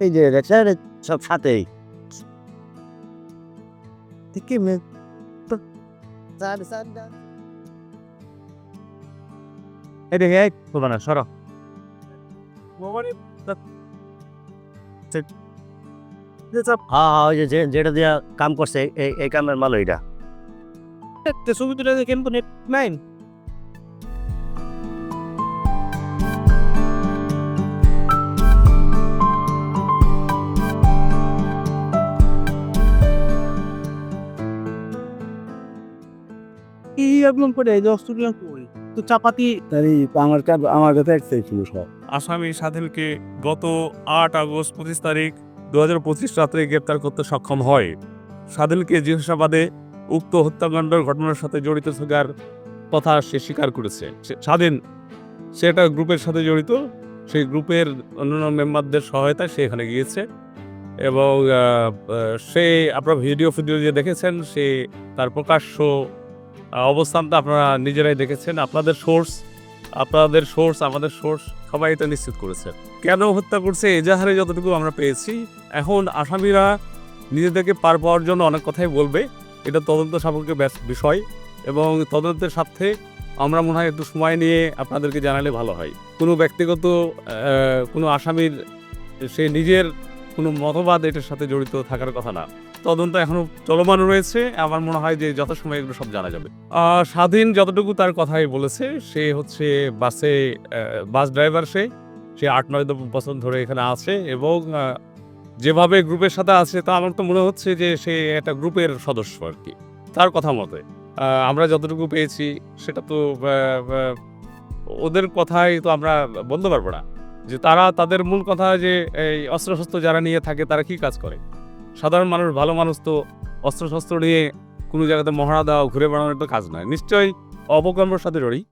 এই যে দেখছেন সব সাথেই। এটা হে তোমরা না সরো। হ্যাঁ হ্যাঁ ওই যে যে- যেটা দিয়া কাম করছে এই কামের মাল ওইটা। ছবি তুলে দেখেন তো নেট এই একদম করে এই যে অস্ট্রেলিয়া তো চাপাতি তাই আমার কাছে আমার কাছে একটাই ছিল সব। আসামি সাদিলকে গত আট আগস্ট পঁচিশ তারিখ দু হাজার পঁচিশ রাত্রে গ্রেপ্তার করতে সক্ষম হয়। সাদিলকে জিজ্ঞাসাবাদে উক্ত হত্যাকাণ্ডের ঘটনার সাথে জড়িত থাকার কথা সে স্বীকার করেছে। স্বাধীন সে একটা গ্রুপের সাথে জড়িত। সেই গ্রুপের অন্যান্য মেম্বারদের সহায়তায় সে এখানে গিয়েছে। এবং সে আপনারা ভিডিও ফিডিও যে দেখেছেন সে তার প্রকাশ্য অবস্থানটা আপনারা নিজেরাই দেখেছেন। আপনাদের সোর্স আপনাদের সোর্স আমাদের সোর্স সবাই এটা নিশ্চিত করেছে। কেন হত্যা করছে? এজাহারে যতটুকু আমরা পেয়েছি, এখন আসামিরা নিজেদেরকে পার পাওয়ার জন্য অনেক কথাই বলবে। এটা তদন্ত সাপেক্ষে বিষয় এবং তদন্তের স্বার্থে আমরা মনে হয় একটু সময় নিয়ে আপনাদেরকে জানালে ভালো হয়। কোনো ব্যক্তিগত কোনো আসামির, সে নিজের কোনো মতবাদ এটার সাথে জড়িত থাকার কথা না। তদন্ত এখনও চলমান রয়েছে। আমার মনে হয় যে যত সময় এগুলো সব জানা যাবে। স্বাধীন যতটুকু তার কথাই বলেছে, সে হচ্ছে বাসে বাস ড্রাইভার সে। সে আট, নয় বছর ধরে এখানে আছে এবং যেভাবে গ্রুপের সাথে আছে, তা আমার তো মনে হচ্ছে যে সে একটা গ্রুপের সদস্য আর কি। তার কথা মতে আমরা যতটুকু পেয়েছি, সেটা তো ওদের কথাই তো আমরা বলতে পারব না। যে তারা, তাদের মূল কথা যে, এই অস্ত্রশস্ত্র যারা নিয়ে থাকে, তারা কি কাজ করে? সাধারণ মানুষ, ভালো মানুষ তো অস্ত্র শস্ত্র নিয়ে কোনো জায়গাতে মহড়া দেওয়া, ঘুরে বেড়ানোর তো কাজ নয়। নিশ্চয়ই অপকর্মের সাথে জড়ি